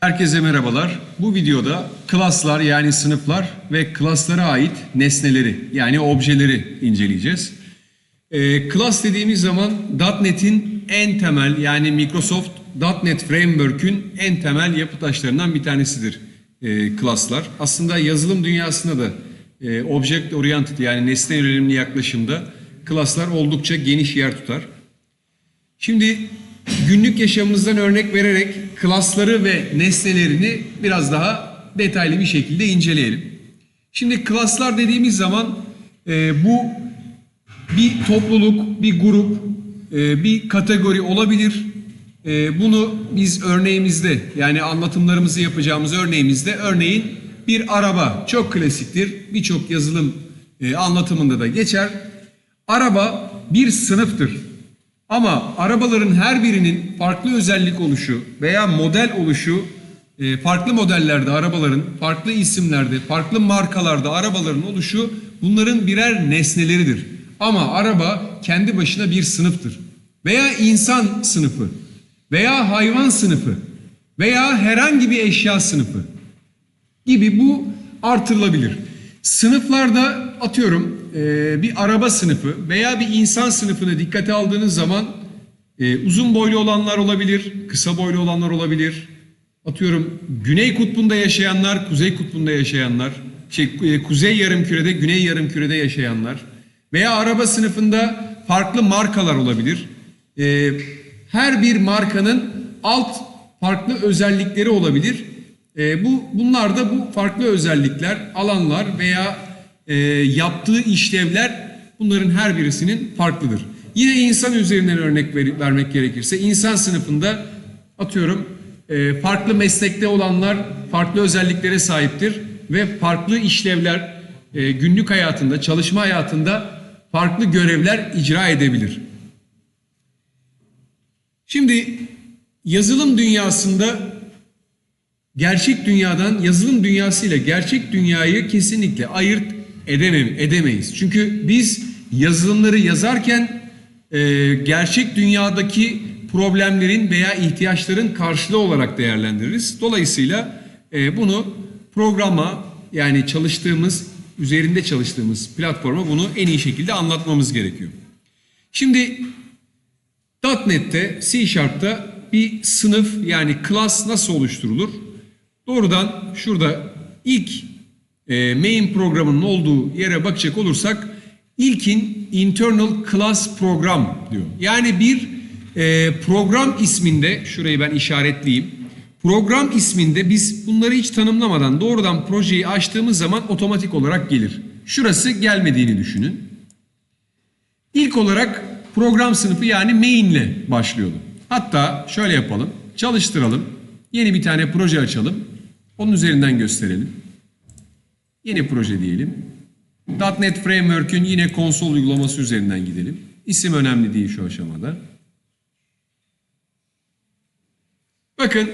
Herkese merhabalar. Bu videoda klaslar yani sınıflar ve klaslara ait nesneleri yani objeleri inceleyeceğiz. Ee, class dediğimiz zaman .NET'in en temel yani Microsoft .NET Framework'ün en temel yapı taşlarından bir tanesidir e. Aslında yazılım dünyasında da e, object oriented yani nesne yönelimli yaklaşımda classlar oldukça geniş yer tutar. Şimdi günlük yaşamımızdan örnek vererek klasları ve nesnelerini biraz daha detaylı bir şekilde inceleyelim. Şimdi klaslar dediğimiz zaman e, bu bir topluluk, bir grup, e, bir kategori olabilir. E, bunu biz örneğimizde yani anlatımlarımızı yapacağımız örneğimizde örneğin bir araba çok klasiktir. Birçok yazılım e, anlatımında da geçer. Araba bir sınıftır. Ama arabaların her birinin farklı özellik oluşu veya model oluşu e, farklı modellerde arabaların, farklı isimlerde, farklı markalarda arabaların oluşu bunların birer nesneleridir. Ama araba kendi başına bir sınıftır. Veya insan sınıfı veya hayvan sınıfı veya herhangi bir eşya sınıfı gibi bu artırılabilir. Sınıflarda atıyorum e, bir araba sınıfı veya bir insan sınıfını dikkate aldığınız zaman e, uzun boylu olanlar olabilir, kısa boylu olanlar olabilir. Atıyorum güney kutbunda yaşayanlar, kuzey kutbunda yaşayanlar, şey, e, kuzey yarımkürede, güney yarımkürede yaşayanlar veya araba sınıfında farklı markalar olabilir. E, her bir markanın alt farklı özellikleri olabilir. Bu bunlar da bu farklı özellikler, alanlar veya e, yaptığı işlevler bunların her birisinin farklıdır. Yine insan üzerinden örnek ver- vermek gerekirse insan sınıfında atıyorum e, farklı meslekte olanlar farklı özelliklere sahiptir ve farklı işlevler e, günlük hayatında, çalışma hayatında farklı görevler icra edebilir. Şimdi yazılım dünyasında gerçek dünyadan yazılım dünyası ile gerçek dünyayı kesinlikle ayırt edemem, edemeyiz. Çünkü biz yazılımları yazarken e, gerçek dünyadaki problemlerin veya ihtiyaçların karşılığı olarak değerlendiririz. Dolayısıyla e, bunu programa yani çalıştığımız, üzerinde çalıştığımız platforma bunu en iyi şekilde anlatmamız gerekiyor. Şimdi .NET'te, C Sharp'ta bir sınıf yani class nasıl oluşturulur? Doğrudan şurada ilk e, main programının olduğu yere bakacak olursak ilkin internal class program diyor. Yani bir e, program isminde şurayı ben işaretleyeyim. Program isminde biz bunları hiç tanımlamadan doğrudan projeyi açtığımız zaman otomatik olarak gelir. Şurası gelmediğini düşünün. İlk olarak program sınıfı yani main ile başlıyordu. Hatta şöyle yapalım. Çalıştıralım. Yeni bir tane proje açalım. Onun üzerinden gösterelim. Yeni proje diyelim. .NET Framework'ün yine konsol uygulaması üzerinden gidelim. İsim önemli değil şu aşamada. Bakın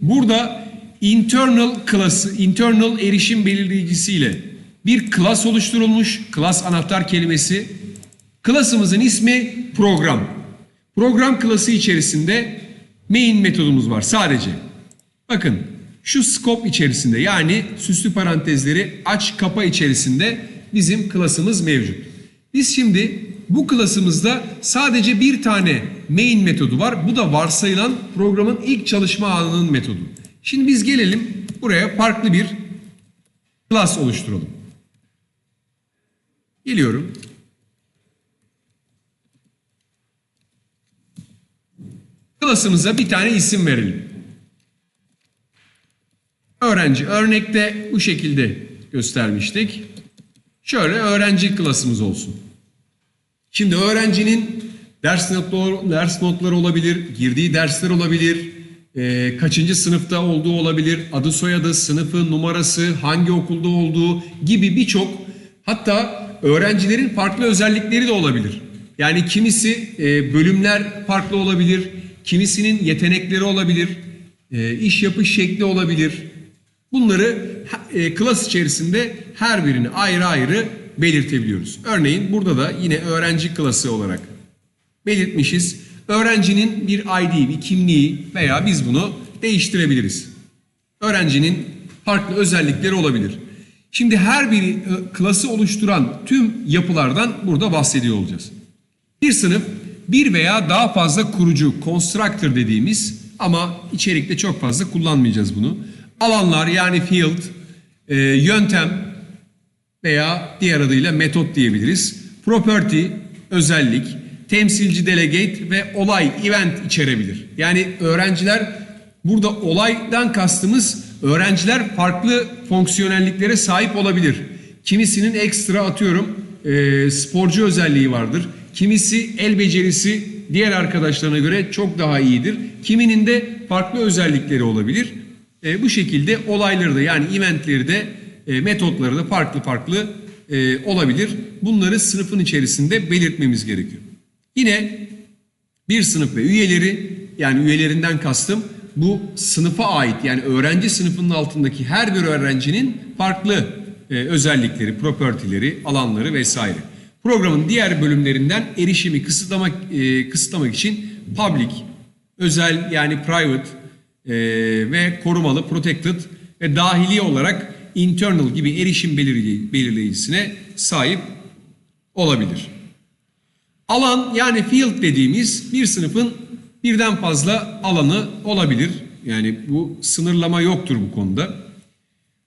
burada internal class'ı, internal erişim belirleyicisiyle bir class oluşturulmuş. Class anahtar kelimesi. Class'ımızın ismi program. Program klası içerisinde main metodumuz var sadece. Bakın şu scope içerisinde yani süslü parantezleri aç kapa içerisinde bizim klasımız mevcut. Biz şimdi bu klasımızda sadece bir tane main metodu var. Bu da varsayılan programın ilk çalışma anının metodu. Şimdi biz gelelim buraya farklı bir class oluşturalım. Geliyorum. Klasımıza bir tane isim verelim. Öğrenci. Örnekte bu şekilde göstermiştik. Şöyle öğrenci klasımız olsun. Şimdi öğrencinin ders notları, ders notları olabilir, girdiği dersler olabilir, e, kaçıncı sınıfta olduğu olabilir, adı soyadı, sınıfı, numarası, hangi okulda olduğu gibi birçok hatta öğrencilerin farklı özellikleri de olabilir. Yani kimisi e, bölümler farklı olabilir, kimisinin yetenekleri olabilir, e, iş yapış şekli olabilir. Bunları e, klas içerisinde her birini ayrı ayrı belirtebiliyoruz. Örneğin burada da yine öğrenci klası olarak belirtmişiz. Öğrencinin bir ID, bir kimliği veya biz bunu değiştirebiliriz. Öğrencinin farklı özellikleri olabilir. Şimdi her bir e, klası oluşturan tüm yapılardan burada bahsediyor olacağız. Bir sınıf bir veya daha fazla kurucu constructor dediğimiz ama içerikte çok fazla kullanmayacağız bunu. Alanlar yani field, e, yöntem veya diğer adıyla metot diyebiliriz. Property, özellik, temsilci delegate ve olay, event içerebilir. Yani öğrenciler burada olaydan kastımız öğrenciler farklı fonksiyonelliklere sahip olabilir. Kimisinin ekstra atıyorum e, sporcu özelliği vardır. Kimisi el becerisi diğer arkadaşlarına göre çok daha iyidir. Kiminin de farklı özellikleri olabilir. E, bu şekilde olayları da yani eventleri de e, metotları da farklı farklı e, olabilir. Bunları sınıfın içerisinde belirtmemiz gerekiyor. Yine bir sınıf ve üyeleri yani üyelerinden kastım bu sınıfa ait yani öğrenci sınıfının altındaki her bir öğrencinin farklı e, özellikleri, propertileri, alanları vesaire. Programın diğer bölümlerinden erişimi kısıtlamak e, kısıtlamak için public, özel yani private e, ve korumalı, protected ve dahili olarak internal gibi erişim belirleyici- belirleyicisine sahip olabilir. Alan yani field dediğimiz bir sınıfın birden fazla alanı olabilir. Yani bu sınırlama yoktur bu konuda.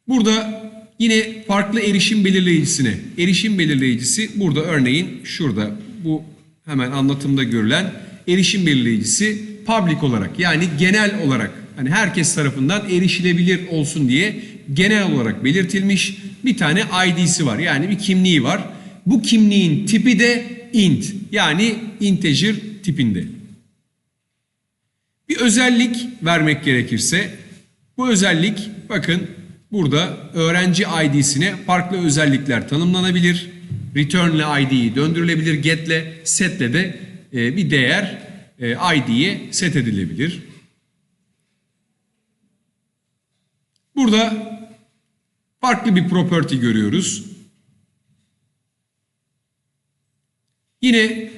Burada yine farklı erişim belirleyicisine. Erişim belirleyicisi burada örneğin şurada bu hemen anlatımda görülen erişim belirleyicisi public olarak yani genel olarak hani herkes tarafından erişilebilir olsun diye genel olarak belirtilmiş bir tane ID'si var. Yani bir kimliği var. Bu kimliğin tipi de int yani integer tipinde. Bir özellik vermek gerekirse bu özellik bakın burada öğrenci ID'sine farklı özellikler tanımlanabilir. Return ile ID'yi döndürülebilir. Get ile set ile de e, bir değer e, ID'ye set edilebilir. Burada farklı bir property görüyoruz. Yine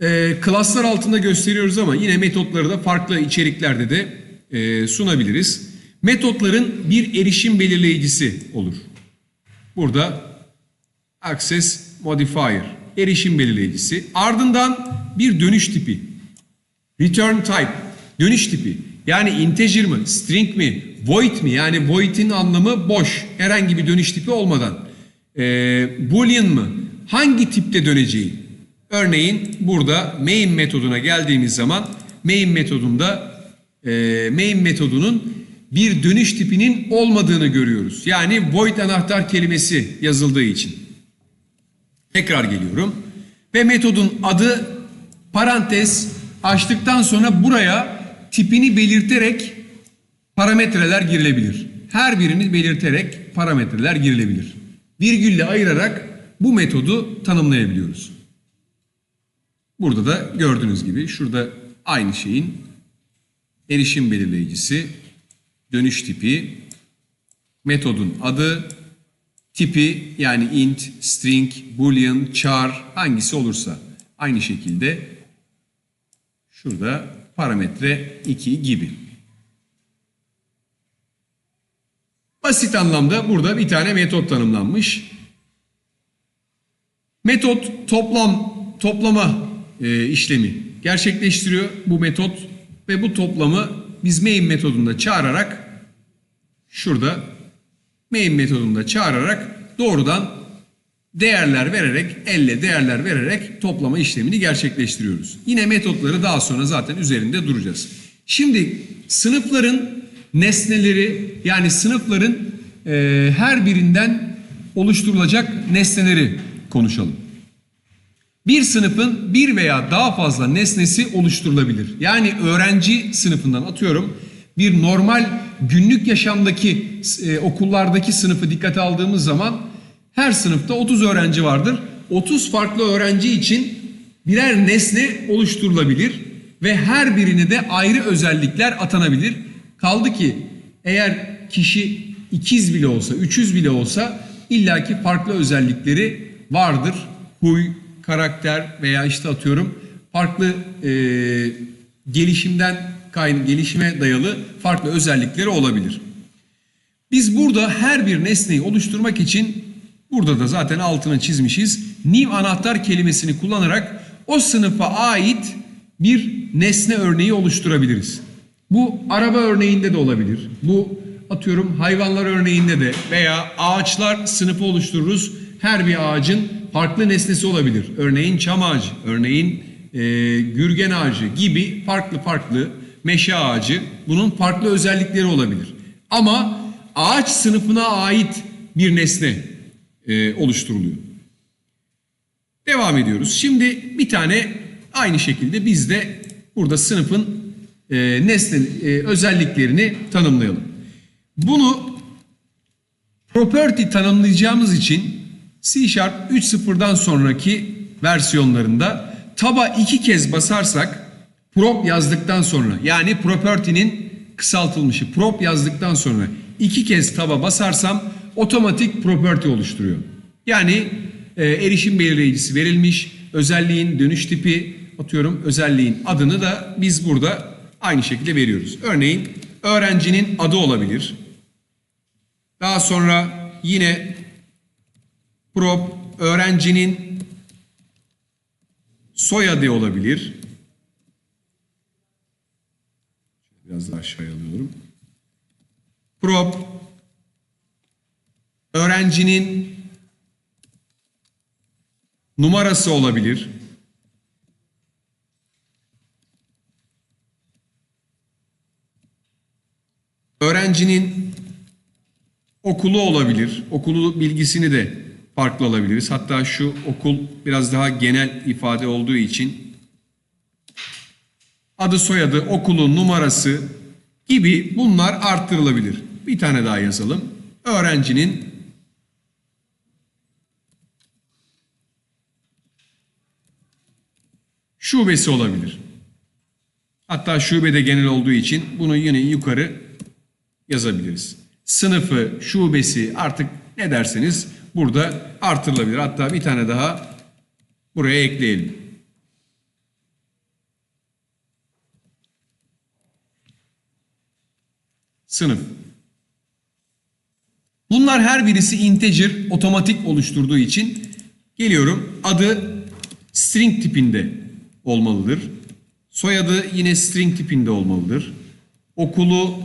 e, klaslar altında gösteriyoruz ama yine metotları da farklı içeriklerde de e, sunabiliriz. Metotların bir erişim belirleyicisi olur. Burada access modifier erişim belirleyicisi. Ardından bir dönüş tipi. Return type dönüş tipi. Yani integer mi, string mi, void mi? Yani void'in anlamı boş. Herhangi bir dönüş tipi olmadan. E, boolean mı? Hangi tipte döneceği? Örneğin burada main metoduna geldiğimiz zaman main metodunda e, main metodunun bir dönüş tipinin olmadığını görüyoruz. Yani void anahtar kelimesi yazıldığı için. Tekrar geliyorum. Ve metodun adı parantez açtıktan sonra buraya tipini belirterek parametreler girilebilir. Her birini belirterek parametreler girilebilir. Virgülle ayırarak bu metodu tanımlayabiliyoruz. Burada da gördüğünüz gibi şurada aynı şeyin erişim belirleyicisi, dönüş tipi, metodun adı, tipi yani int, string, boolean, char hangisi olursa aynı şekilde şurada parametre 2 gibi. Basit anlamda burada bir tane metot tanımlanmış. Metot toplam toplama e, işlemi gerçekleştiriyor bu metot ve bu toplamı biz main metodunda çağırarak şurada main metodunda çağırarak doğrudan değerler vererek elle değerler vererek toplama işlemini gerçekleştiriyoruz. Yine metotları daha sonra zaten üzerinde duracağız. Şimdi sınıfların nesneleri yani sınıfların e, her birinden oluşturulacak nesneleri konuşalım. Bir sınıfın bir veya daha fazla nesnesi oluşturulabilir. Yani öğrenci sınıfından atıyorum bir normal günlük yaşamdaki e, okullardaki sınıfı dikkate aldığımız zaman her sınıfta 30 öğrenci vardır. 30 farklı öğrenci için birer nesne oluşturulabilir ve her birine de ayrı özellikler atanabilir. Kaldı ki eğer kişi ikiz bile olsa, 300 bile olsa illaki farklı özellikleri vardır. Huy, karakter veya işte atıyorum farklı e, gelişimden kayn gelişime dayalı farklı özellikleri olabilir. Biz burada her bir nesneyi oluşturmak için burada da zaten altını çizmişiz. New anahtar kelimesini kullanarak o sınıfa ait bir nesne örneği oluşturabiliriz. Bu araba örneğinde de olabilir. Bu atıyorum hayvanlar örneğinde de veya ağaçlar sınıfı oluştururuz. Her bir ağacın farklı nesnesi olabilir. Örneğin çam ağacı, örneğin e, gürgen ağacı gibi farklı farklı meşe ağacı bunun farklı özellikleri olabilir. Ama ağaç sınıfına ait bir nesne e, oluşturuluyor. Devam ediyoruz. Şimdi bir tane aynı şekilde biz de burada sınıfın e, nesne e, özelliklerini tanımlayalım. Bunu property tanımlayacağımız için C Sharp 3.0'dan sonraki versiyonlarında taba iki kez basarsak prop yazdıktan sonra yani property'nin kısaltılmışı prop yazdıktan sonra iki kez taba basarsam otomatik property oluşturuyor. Yani e, erişim belirleyicisi verilmiş, özelliğin dönüş tipi atıyorum özelliğin adını da biz burada aynı şekilde veriyoruz. Örneğin öğrencinin adı olabilir. Daha sonra yine prop öğrencinin soyadı olabilir. Biraz daha aşağıya alıyorum. Prop öğrencinin numarası olabilir. Öğrencinin okulu olabilir. Okulu bilgisini de farklı alabiliriz. Hatta şu okul biraz daha genel ifade olduğu için adı soyadı, okulun numarası gibi bunlar arttırılabilir. Bir tane daha yazalım. Öğrencinin şubesi olabilir. Hatta şube de genel olduğu için bunu yine yukarı yazabiliriz. Sınıfı, şubesi artık ne derseniz burada artırılabilir. Hatta bir tane daha buraya ekleyelim. Sınıf. Bunlar her birisi integer otomatik oluşturduğu için geliyorum adı string tipinde olmalıdır. Soyadı yine string tipinde olmalıdır. Okulu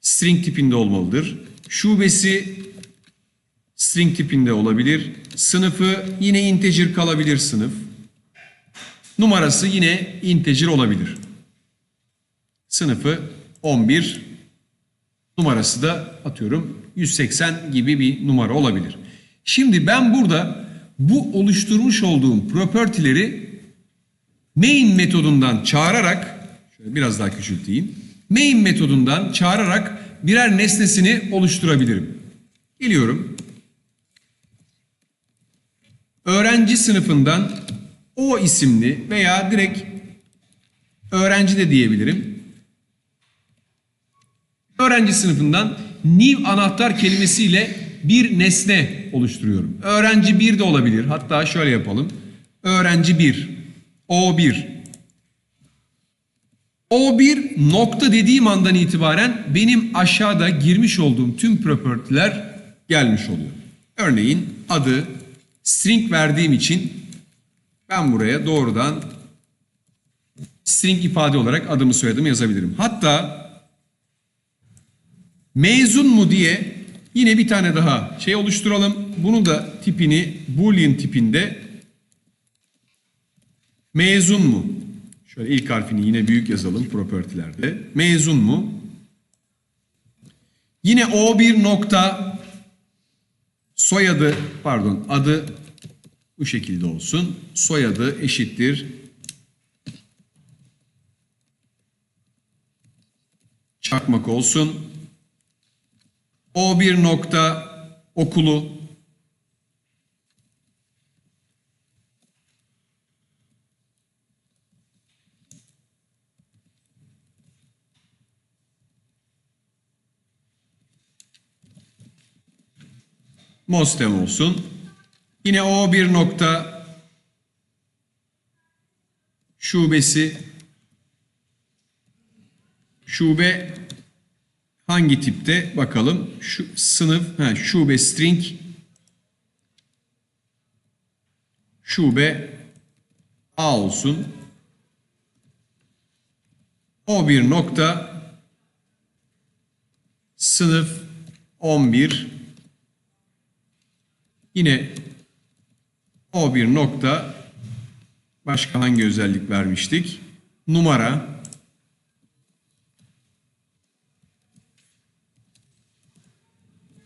string tipinde olmalıdır. Şubesi string tipinde olabilir. Sınıfı yine integer kalabilir sınıf. Numarası yine integer olabilir. Sınıfı 11, numarası da atıyorum 180 gibi bir numara olabilir. Şimdi ben burada bu oluşturmuş olduğum property'leri main metodundan çağırarak şöyle biraz daha küçülteyim. Main metodundan çağırarak birer nesnesini oluşturabilirim. Geliyorum. Öğrenci sınıfından o isimli veya direkt öğrenci de diyebilirim. Öğrenci sınıfından new anahtar kelimesiyle bir nesne oluşturuyorum. Öğrenci 1 de olabilir. Hatta şöyle yapalım. Öğrenci 1. O1. O1 nokta dediğim andan itibaren benim aşağıda girmiş olduğum tüm property'ler gelmiş oluyor. Örneğin adı string verdiğim için ben buraya doğrudan string ifade olarak adımı soyadımı yazabilirim. Hatta mezun mu diye yine bir tane daha şey oluşturalım. Bunu da tipini boolean tipinde mezun mu? Şöyle ilk harfini yine büyük yazalım propertylerde. Mezun mu? Yine o1 nokta soyadı pardon adı bu şekilde olsun. Soyadı eşittir çakmak olsun. O bir nokta okulu Mostem olsun. Yine o bir nokta şubesi Şube hangi tipte bakalım. Şu sınıf ha, şube string şube A olsun. O bir nokta sınıf 11 yine o bir nokta başka hangi özellik vermiştik? Numara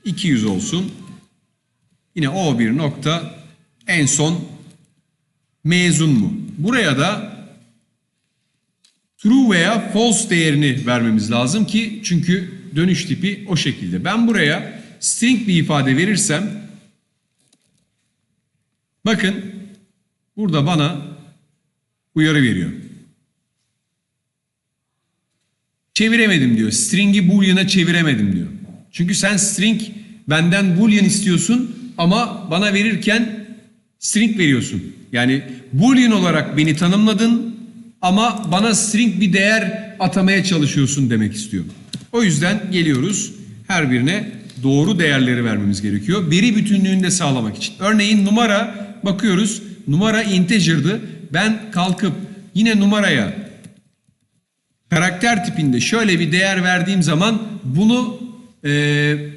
...200 olsun. Yine o bir nokta en son mezun mu? Buraya da true veya false değerini vermemiz lazım ki çünkü dönüş tipi o şekilde. Ben buraya string bir ifade verirsem bakın burada bana uyarı veriyor. Çeviremedim diyor. String'i boolean'a çeviremedim diyor. Çünkü sen string benden boolean istiyorsun ama bana verirken string veriyorsun. Yani boolean olarak beni tanımladın ama bana string bir değer atamaya çalışıyorsun demek istiyor. O yüzden geliyoruz her birine doğru değerleri vermemiz gerekiyor. Veri bütünlüğünü de sağlamak için. Örneğin numara bakıyoruz. Numara integer'dı. Ben kalkıp yine numaraya karakter tipinde şöyle bir değer verdiğim zaman bunu eee,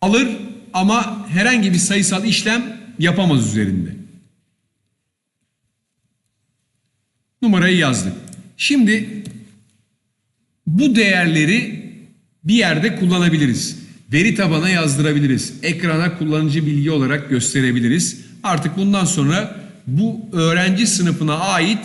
alır ama herhangi bir sayısal işlem yapamaz üzerinde. Numarayı yazdık. Şimdi bu değerleri bir yerde kullanabiliriz. Veri tabana yazdırabiliriz. Ekrana kullanıcı bilgi olarak gösterebiliriz. Artık bundan sonra bu öğrenci sınıfına ait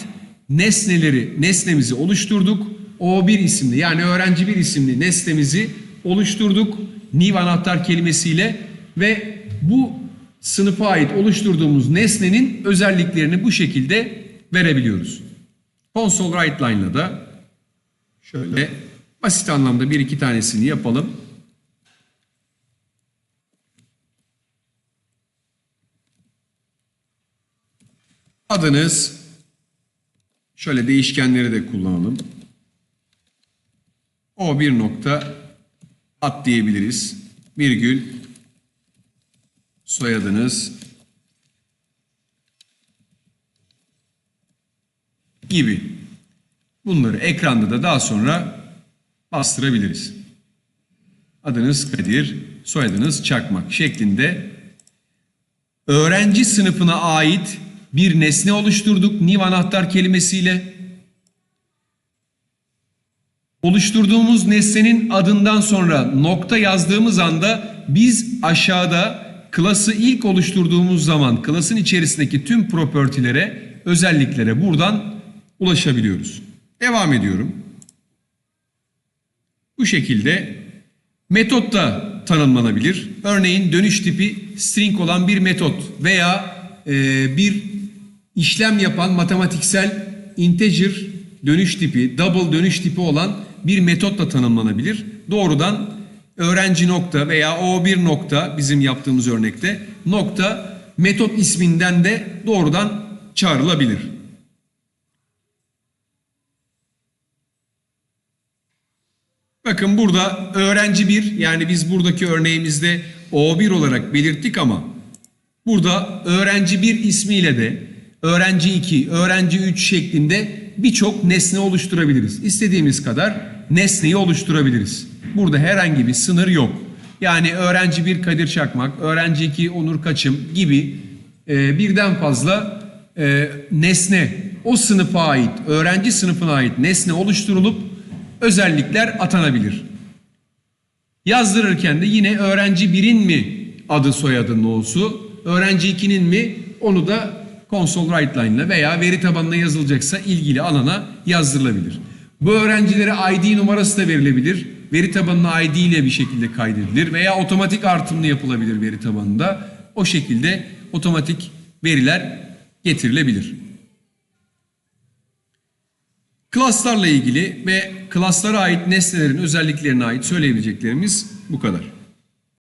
nesneleri, nesnemizi oluşturduk. O1 isimli yani öğrenci bir isimli nesnemizi oluşturduk. New anahtar kelimesiyle ve bu sınıfa ait oluşturduğumuz nesnenin özelliklerini bu şekilde verebiliyoruz. Console write line'la da şöyle basit anlamda bir iki tanesini yapalım. Adınız şöyle değişkenleri de kullanalım. O bir nokta at diyebiliriz. Virgül soyadınız gibi. Bunları ekranda da daha sonra bastırabiliriz. Adınız Kadir, soyadınız Çakmak şeklinde öğrenci sınıfına ait bir nesne oluşturduk new anahtar kelimesiyle. Oluşturduğumuz nesnenin adından sonra nokta yazdığımız anda biz aşağıda klası ilk oluşturduğumuz zaman klasın içerisindeki tüm propertilere, özelliklere buradan ulaşabiliyoruz. Devam ediyorum. Bu şekilde metot da tanımlanabilir. Örneğin dönüş tipi string olan bir metot veya e, bir işlem yapan matematiksel integer dönüş tipi, double dönüş tipi olan bir metot da tanımlanabilir. Doğrudan öğrenci nokta veya o1 nokta bizim yaptığımız örnekte nokta metot isminden de doğrudan çağrılabilir. Bakın burada öğrenci 1 yani biz buradaki örneğimizde O1 olarak belirttik ama burada öğrenci 1 ismiyle de öğrenci 2, öğrenci 3 şeklinde birçok nesne oluşturabiliriz. İstediğimiz kadar nesneyi oluşturabiliriz. Burada herhangi bir sınır yok. Yani öğrenci 1 Kadir Çakmak, öğrenci 2 Onur Kaçım gibi e, birden fazla e, nesne o sınıfa ait, öğrenci sınıfına ait nesne oluşturulup özellikler atanabilir. Yazdırırken de yine öğrenci 1'in mi adı soyadı nolsu, öğrenci 2'nin mi onu da console write line ile veya veri tabanına yazılacaksa ilgili alana yazdırılabilir. Bu öğrencilere ID numarası da verilebilir. Veri tabanına ID ile bir şekilde kaydedilir veya otomatik artımlı yapılabilir veri tabanında. O şekilde otomatik veriler getirilebilir. Klaslarla ilgili ve klaslara ait nesnelerin özelliklerine ait söyleyebileceklerimiz bu kadar.